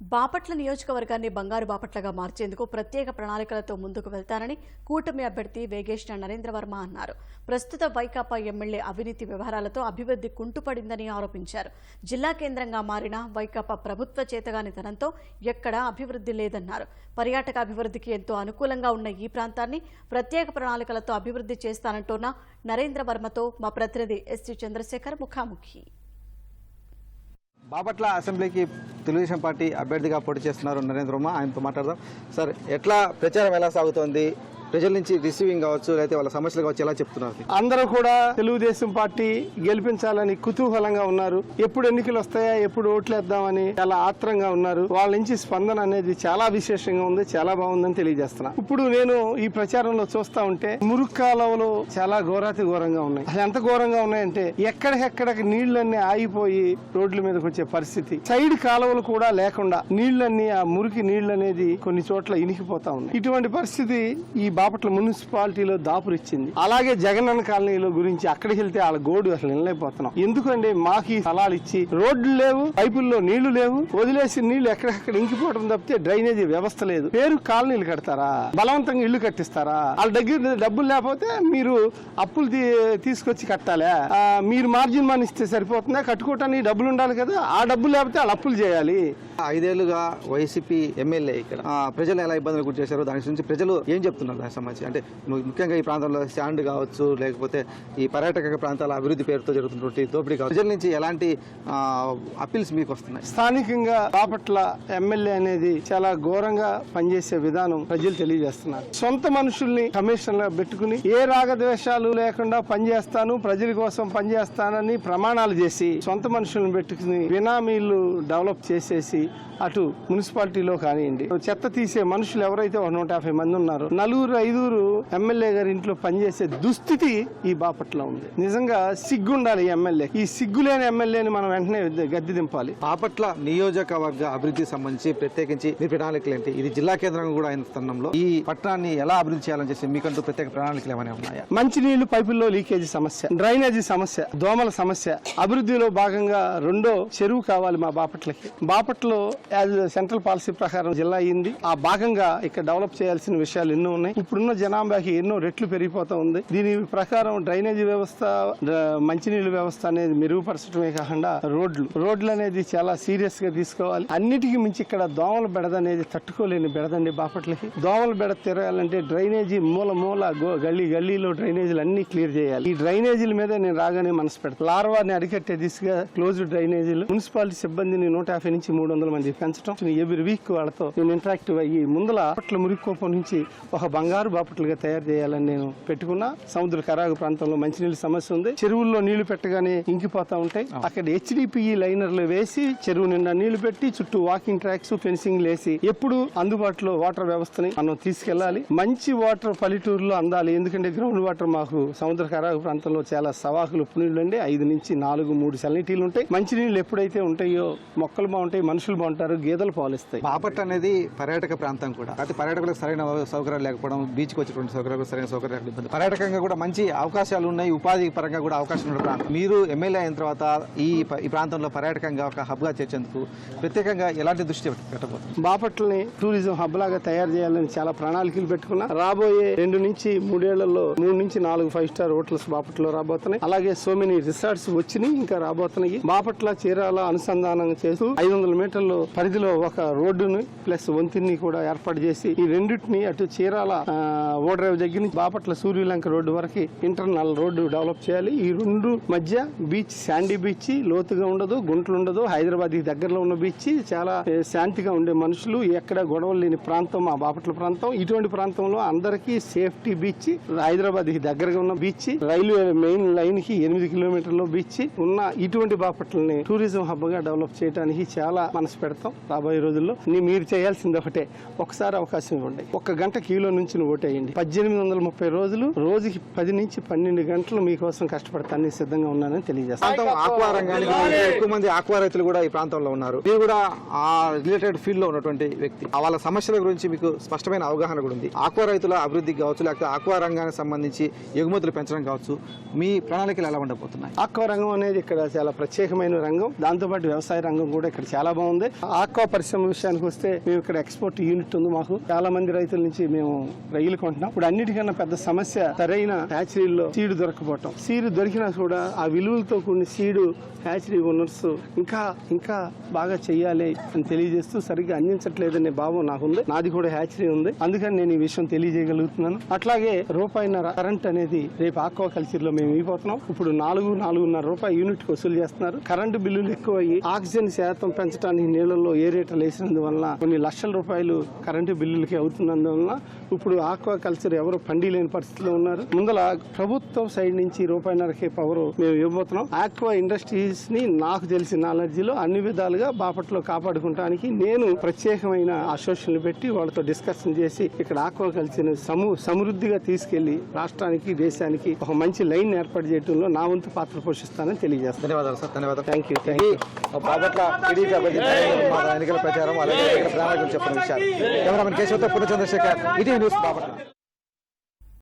బాపట్ల నియోజకవర్గాన్ని బంగారు బాపట్లగా మార్చేందుకు ప్రత్యేక ప్రణాళికలతో ముందుకు వెళ్తానని కూటమి అభ్యర్థి వేగేష్ణ నరేంద్ర వర్మ అన్నారు. ప్రస్తుత వైకాపా ఎమ్మెల్యే అవినీతి వ్యవహారాలతో అభివృద్ధి కుంటుపడిందని ఆరోపించారు. జిల్లా కేంద్రంగా మారిన వైకాపా ప్రభుత్వ చేతగానితనంతో ఎక్కడా అభివృద్ధి లేదన్నారు. పర్యాటక అభివృద్ధికి ఎంతో అనుకూలంగా ఉన్న ఈ ప్రాంతాన్ని ప్రత్యేక ప్రణాళికలతో అభివృద్ధి చేస్తానంటోన్న నరేంద్ర వర్మతో మా ప్రతినిధి ఎస్టీ చంద్రశేఖర్ ముఖాముఖి. బాపట్ల అసెంబ్లీకి తెలుగుదేశం పార్టీ అభ్యర్థిగా పోటీ చేస్తున్నారు నరేంద్ర ఆయనతో మాట్లాడదాం. సార్ ఎట్లా ప్రచారం ఎలా సాగుతోంది? ప్రజల నుంచి రిసీవింగ్ కావచ్చు లేకపోతే వాళ్ళ సమస్యలు కావచ్చు ఎలా చెప్తున్నారు? అందరూ కూడా తెలుగుదేశం పార్టీ గెలిపించాలని కుతూహలంగా ఉన్నారు. ఎప్పుడు ఎన్నికలు వస్తాయా ఎప్పుడు ఓట్లేద్దామని చాలా ఆత్రంగా ఉన్నారు. వాళ్ళ నుంచి స్పందన అనేది చాలా విశేషంగా ఉంది చాలా బాగుందని తెలియజేస్తున్నా. ఇప్పుడు నేను ఈ ప్రచారంలో చూస్తా ఉంటే మురుగు కాలువలు చాలా ఘోరాతి ఘోరంగా ఉన్నాయి. అసలు ఎంత ఘోరంగా ఉన్నాయంటే ఎక్కడికెక్కడికి నీళ్ళన్నీ ఆగిపోయి రోడ్ల మీదకి వచ్చే పరిస్థితి. సైడ్ కాలువలు కూడా లేకుండా నీళ్ళన్నీ ఆ మురికి నీళ్ళు అనేది కొన్ని చోట్ల ఇనికిపోతా ఉన్నాయి. ఇటువంటి పరిస్థితి ఈ బాపట్ల మున్సిపాలిటీలో దాపురిచ్చింది అలాగే జగనన్న కాలనీలో గురించి అక్కడికి వెళ్తే వాళ్ళ గోడు అసలు నిలలేకపోతున్నాం ఎందుకంటే మాకు ఈ స్థలాలు ఇచ్చి రోడ్లు లేవు పైపుల్లో నీళ్ళు లేవు వదిలేసి నీళ్ళు ఎక్కడెక్కడ ఇంకిపోవడం తప్పితే డ్రైనేజీ వ్యవస్థ లేదు. పేరు కాలనీలు కడతారా? బలవంతంగా ఇల్లు కట్టిస్తారా? వాళ్ళ దగ్గర డబ్బులు లేకపోతే మీరు అప్పులు తీ- తీసుకొచ్చి కట్టాలా? మీరు మార్జిన్ మనీ ఇస్తే సరిపోతుందా? కట్టుకోవటానికి డబ్బులు ఉండాలి కదా. ఆ డబ్బులు లేకపోతే వాళ్ళు అప్పులు చేయాలి. ఐదేళ్ళుగా వైసీపీ ఎమ్మెల్యే ఇక్కడ. ప్రజలు ఎలా ఇబ్బందులు గురి చేశారు దాని గురించి ప్రజలు ఏం చెప్తున్నారు? సంబంధించి అంటే ముఖ్యంగా ఈ ప్రాంతంలో స్టాండ్ కావచ్చు లేకపోతే ఈ పర్యాటక ప్రాంతాల అభివృద్ధి పేరుతో జరుగుతున్నటువంటి దోపిడీ కావచ్చు. ప్రజల నుంచి ఎలాంటి అప్పీల్స్ మీకు వస్తున్నాయి? స్థానికంగా బాపట్ల ఎమ్మెల్యే అనేది చాలా ఘోరంగా పనిచేసే విధానం ప్రజలు తెలియజేస్తున్నారు. సొంత మనుషుల్ని కమిషన్లో పెట్టుకుని ఏ రాగద్వేషాలు లేకుండా పనిచేస్తాను ప్రజల కోసం పనిచేస్తానని ప్రమాణాలు చేసి సొంత మనుషులను పెట్టుకుని బినామీలు డెవలప్ చేసేసి అటు మున్సిపాలిటీలో కానివ్వండి. చెత్త తీసే మనుషులు ఎవరైతే ఒక నూట యాభై మంది ఉన్నారు నలుగురు ఐదుగురు ఎమ్మెల్యే గారి ఇంట్లో పనిచేసే దుస్థితి ఈ బాపట్ల ఉంది. నిజంగా సిగ్గుండాలి ఈ ఎమ్మెల్యే. ఈ సిగ్గులేని ఎమ్మెల్యేని మనం వెంటనే గద్దె దింపాలి. బాపట్ల నియోజకవర్గ అభివృద్ధికి సంబంధించి ప్రత్యేకించి మీ ప్రణాళికలు ఏంటి? ఇది జిల్లా కేంద్రంగా కూడా అయిన తరుణంలో ఈ పట్టణాన్ని ఎలా అభివృద్ధి చేయాలని చేసి మీకంటూ ప్రత్యేక ప్రణాళికలు ఏమైనా ఉన్నాయా? మంచినీళ్ళు పైపుల్లో లీకేజీ సమస్య డ్రైనేజీ సమస్య దోమల సమస్య అభివృద్ధిలో భాగంగా రెండో చెరువు కావాలి మా బాపట్లకి. బాపట్లో యాజ్ సెంట్రల్ పాలసీ ప్రకారం జిల్లా అయింది. ఆ భాగంగా ఇక్కడ డెవలప్ చేయాల్సిన విషయాలు ఎన్నో ఉన్నాయి. ఇప్పుడున్న జనాభాకి ఎన్నో రెట్లు పెరిగిపోతా ఉంది. దీని ప్రకారం డ్రైనేజీ వ్యవస్థ మంచినీళ్ళ వ్యవస్థ అనేది మెరుగుపరచడమే కాకుండా రోడ్లు రోడ్లు అనేది చాలా సీరియస్గా తీసుకోవాలి. అన్నిటికీ మించి ఇక్కడ దోమల బెడద అనేది తట్టుకోలేని బెడదండి బాపట్లకి. దోమల బెడ తిరగాలంటే డ్రైనేజీ మూల మూల గో- గల్లీ గల్లీలో డ్రైనేజీలు అన్ని క్లియర్ చేయాలి. ఈ డ్రైనేజీల మీద నేను రాగానే మనసు పెడతాను లార్వాని అరికట్టే దిశగా క్లోజ్ డ్రైనేజీలు మున్సిపాలిటీ సిబ్బందిని నూట యాభై నుంచి మూడు వందల మంది పెంచడం ఎవ్రీ వీక్ వాళ్ళతో నేను ఇంటరాక్టివ్ అయ్యి ముందల బాపట్ల మురికోపం నుంచి ఒక బంగారు బాపట్లుగా తయారు చేయాలని నేను పెట్టుకున్నా. సముద్ర కరాగు ప్రాంతంలో మంచినీళ్ళ సమస్య ఉంది. చెరువుల్లో నీళ్ళు పెట్టగానే ఇంకిపోతా ఉంటాయి. అక్కడ హెచ్డిపిఈ లైనర్లు వేసి చెరువు నిండా నీళ్ళు పెట్టి చుట్టూ వాకింగ్ ట్రాక్స్ ఫెన్సింగ్ వేసి ఎప్పుడు అందుబాటులో వాటర్ వ్యవస్థని మనం తీసుకెళ్ళాలి మంచి వాటర్ పల్లెటూరులో అందాలి. ఎందుకంటే గ్రౌండ్ వాటర్ మాకు సముద్ర కరాగు ప్రాంతంలో చాలా సవాకులు నీళ్ళు అండి. ఐదు నుంచి నాలుగు మూడు సెలనిటీలు ఉంటాయి. మంచి నీళ్ళు ఎప్పుడైతే ఉంటాయో మొక్కలు బాగుంటాయి మనుషులు బాగుంటారు గేదెలు పాలిస్తాయి. బాపట్ల అనేది పర్యాటక ప్రాంతం కూడా. అయితే పర్యాటకులకు సరైన సౌకర్యాలు లేకపోవడం బీచ్కి వచ్చేటువంటి సౌకర్యాలు సరైన సౌకర్యాలు ఇబ్బంది. పర్యాటకంగా కూడా మంచి అవకాశాలు ఉన్నాయి ఉపాధి పరంగా కూడా అవకాశం ఉన్న ప్రాంతం. మీరు ఎమ్మెల్యే అయిన తర్వాత ఈ ప- ఈ ప్రాంతంలో పర్యాటకంగా ఒక హబ్గా చేర్చేందుకు ప్రత్యేకంగా ఎలాంటి దృష్టి పెట్టబోతుంది బాపట్లని టూరిజం హబ్ లాగా తయారు చేయాలని చాలా ప్రణాళికలు పెట్టుకున్నా. రాబోయే రెండు నుంచి మూడేళ్ళలో మూడు నుంచి నాలుగు ఫైవ్ స్టార్ హోటల్స్ బాపట్లో రాబోతున్నాయి. అలాగే సో మెనీ రిసార్ట్స్ వచ్చినాయి ఇంకా రాబోతున్నాయి. బాపట్ల చీరాల అనుసంధానం చేస్తూ ఐదు వందల మీటర్ల పరిధిలో ఒక రోడ్డుని ప్లస్ వంతిని కూడా ఏర్పాటు చేసి ఈ రెండింటిని అటు చీరాల ఓడరేవు దగ్గర నుంచి బాపట్ల సూర్యలంక రోడ్డు వరకు ఇంటర్నల్ రోడ్డు డెవలప్ చేయాలి. ఈ రెండు మధ్య బీచ్ శాండీ బీచ్ లోతుగా ఉండదు గుంటలు ఉండదు హైదరాబాద్ దగ్గరలో ఉన్న బీచ్ చాలా శాంతిగా ఉండే మనుషులు ఎక్కడ గొడవలు లేని ప్రాంతం మా బాపట్ల ప్రాంతం. ఇటువంటి ప్రాంతంలో అందరికీ సేఫ్టీ బీచ్ హైదరాబాద్ దగ్గరగా ఉన్న బీచ్ రైల్వే మెయిన్ లైన్కి ఎనిమిది కిలోమీటర్ల బీచ్ ఉన్న ఇటువంటి బాపట్లని టూరిజం హబ్గా డెవలప్ చేయడానికి చాలా మనసు పెడతాం రాబోయే రోజుల్లో. మీరు చేయాల్సింది ఒకటే. ఒకసారి అవకాశం ఇవ్వండి. ఒక గంట క్యూలో నుంచి నువ్వు ఓటేయండి. పద్దెనిమిది వందల ముప్పై రోజులు రోజుకి పది నుంచి పన్నెండు గంటలు మీకోసం కష్టపడతాను సిద్ధంగా ఉన్నానని తెలియజేస్తాను. ఆక్వా రంగానికి ఎక్కువ మంది ఆక్వా రైతులు కూడా ఈ ప్రాంతంలో ఉన్నారు. మీరు కూడా ఆ రిలేటెడ్ ఫీల్డ్లో ఉన్నటువంటి వ్యక్తి. వాళ్ళ సమస్యల గురించి మీకు స్పష్టమైన అవగాహన కూడా ఉంది. ఆక్వా రైతుల అభివృద్ధికి కావచ్చు లేకపోతే ఆక్వా రంగానికి సంబంధించి ఎగుమతులు పెంచడం కావచ్చు మీ ప్రణాళికలు ఎలా ఉండబోతున్నాయి? ఆక్వా రంగం అనేది ఇక్కడ చాలా ప్రత్యేకమైన రంగం. దాంతోపాటు వ్యవసాయ రంగం కూడా ఇక్కడ చాలా బాగుంది. ఆక్వా పరిశ్రమ విషయానికి వస్తే మేము ఇక్కడ ఎక్స్పోర్ట్ యూనిట్ ఉంది మాకు. చాలా మంది రైతుల నుంచి మేము రైలు కొంటున్నాం ఇప్పుడు అన్నిటికన్నా పెద్ద సమస్య సరైన హ్యాచరీల్లో సీడ్ దొరకపోవటం సీడ్ దొరికినా కూడా ఆ విలువలతో కూడిన సీడు హ్యాచరీ ఓనర్స్ ఇంకా ఇంకా బాగా చెయ్యాలి అని తెలియజేస్తూ సరిగ్గా అందించట్లేదనే భావం నాకుంది. నాది కూడా హ్యాచరీ ఉంది. అందుకని నేను ఈ విషయం తెలియజేయగలుగుతున్నాను. అట్లాగే రూపాయిన్నర కరెంట్ అనేది రేపు ఆక్వా కల్చర్లో మేము ఇవ్వబోతున్నాం. ఇప్పుడు నాలుగు నాలుగున్నర రూపాయలు యూనిట్ వసూలు చేస్తున్నారు. కరెంటు బిల్లులు ఎక్కువయ్యి ఆక్సిజన్ శాతం పెంచడానికి నీళ్ళలో ఏ రేట్లు వేసినందువల్ల కొన్ని లక్షల రూపాయలు కరెంటు బిల్లులకి అవుతున్నందువల్ల ఇప్పుడు ఆక్వా కల్చర్ ఎవరు పండి లేని పరిస్థితిలో ఉన్నారు. ముందల ప్రభుత్వం సైడ్ నుంచి రూపాయిన్నరకే పవర్ మేము ఇవ్వబోతున్నాం. ఆక్వా ఇండస్ట్రీస్ని నాకు తెలిసిన నాలెడ్జిలో అన్ని విధాలుగా బాపట్లో కాపాడుకుంటానికి నేను ప్రత్యేకమైన అసోసియేషన్లు పెట్టి వాళ్ళతో డిస్కషన్ చేసి ఇక్కడ ఆక్వా కల్చర్ సము సమృద్ధిగా తీసుకెళ్ళి రాష్ట్రానికి దేశానికి ఒక మంచి లైన్ ఏర్పాటు చేయడంలో నా వంతు పాత్ర పోషిస్తానని తెలియజేస్తాను. ధన్యవాదాలు సార్ ధన్యవాదాలు. థ్యాంక్ యూ థ్యాంక్ ఇది యూ బాపట్ల టీడీపీ అభ్యర్థి నరేంద్ర మోదీ ఎన్నికల ప్రచారం అలాగే చెప్పిన విషయాలు కెమెరామెన్ కేశవతో పూర్ణ చంద్రశేఖర్ ఇటీ న్యూస్ బాపట్ల